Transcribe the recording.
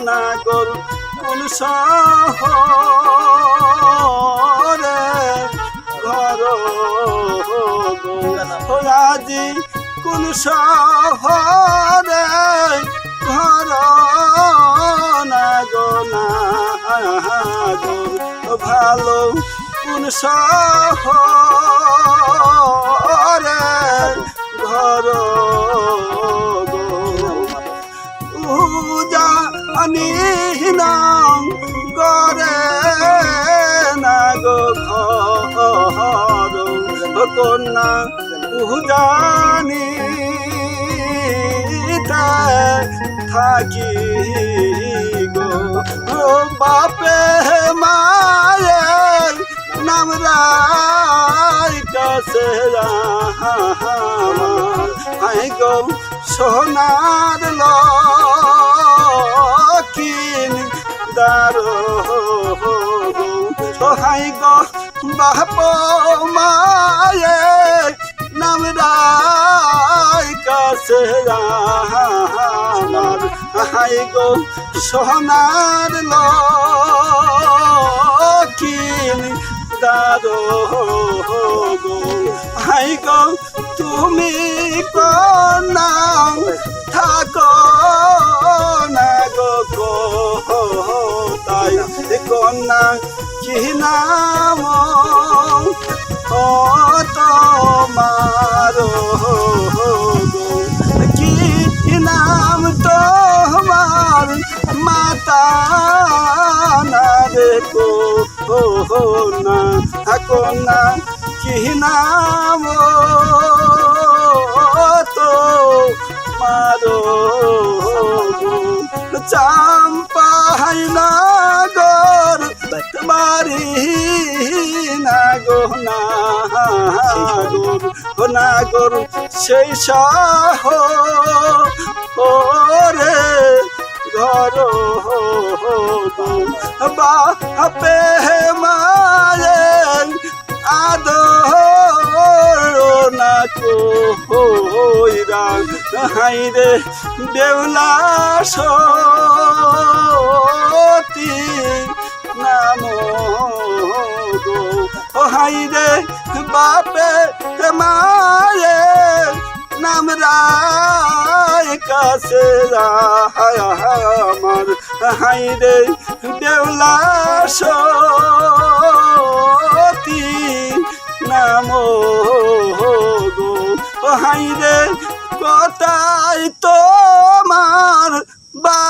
নাগর কোন শহরে আজি কোন শহরে ঘর না ভালো কোন নাম গরে না গো ঘর। কন্যা উজানি থাকি গো। বাপে মায়ে নাম রাই কাছে হাই গো সোনার লকিন দারো হাই গো, বাপ মায়ে, নাম রাই কাছে আমার। হাই গো দারো গো। হাই গো, তুমি কনা থাকো কন্যা, কি নাম? ও তোমার গো। কি নাম তোমার? মাতা না রে গো না কন্যা, কি নাম? তো মারো চাম্পাই নাগর বাড়ি নাগো নাগর নাগর সেই সাহ। ওরে ঘর বাপে মায়ে আদর না কইরা হাইরে দেউলা সতী। ও বাপে মায়ে, নাম রায় কাছে আমার হাইরে দেউলা সতী নাম গো হাইরে কথাই তোমার বা